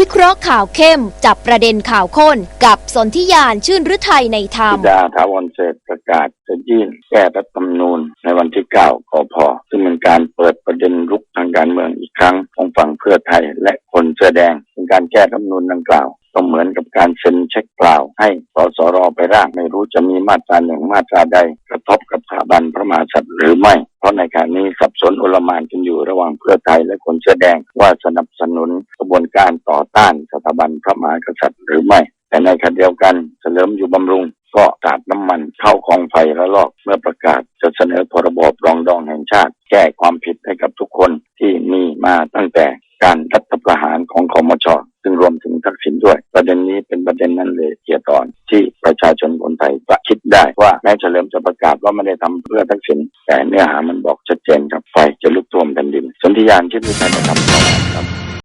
วิเคราะห์ข่าวเข้ม จับประเด็นข่าวข้น กับสนธิยานชื่นฤทัยในธรรมพิดาถาวรเศรษฐ์ประกาศจะยื่นแก้รัฐธรรมนูญในวันที่ 9กพซึ่งเป็นการเปิดประเด็นลุกทางการเมืองอีกครั้งของฝั่งเพื่อไทยและคนเสื้อแดงเป็นการแก้รัฐธรรมนูญดังกล่าวก็เหมือนกับการเซ็นเช็คเปล่า ให้สสรไปร่างไม่รู้จะมีมาตราหนึ่งมาตราใด กระทบกับสถาบันพระมหากษัตริย์หรือไม่ เพราะในขณะนี้สับสนโอลมานกันอยู่ระหว่างเพื่อไทยและคนเสื้อแดงว่าสนับสนุน ระบวนการต่อต้านสถาบันพระมหากษัตริย์หรือไม่ แต่ในขณะเดียวกันเฉลิมอยู่บำรุงก็สาดน้ำมันเข้ากองไฟระลอกเมื่อประกาศจะเสนอพรบปรองดองแห่งชาติ แก้ความผิดให้กับทุกคนที่มีมาตั้งแต่การรัฐประหารของคอมชซึ่งรวมถึงทักษิณด้วย ประเด็นนี้เป็นประเด็นนั้นเลยเกียรตอนที่ประชาชนคนไทยจะคิดได้ว่าแม้เฉลิมจะประกาศว่าไม่ได้ทำเพื่อทักษิณแต่เนื้อหามันบอกชัดเจนครับไฟจะลุกท่วมแผ่นดินสนธิยานชื่อไทยจะทำต่อครับ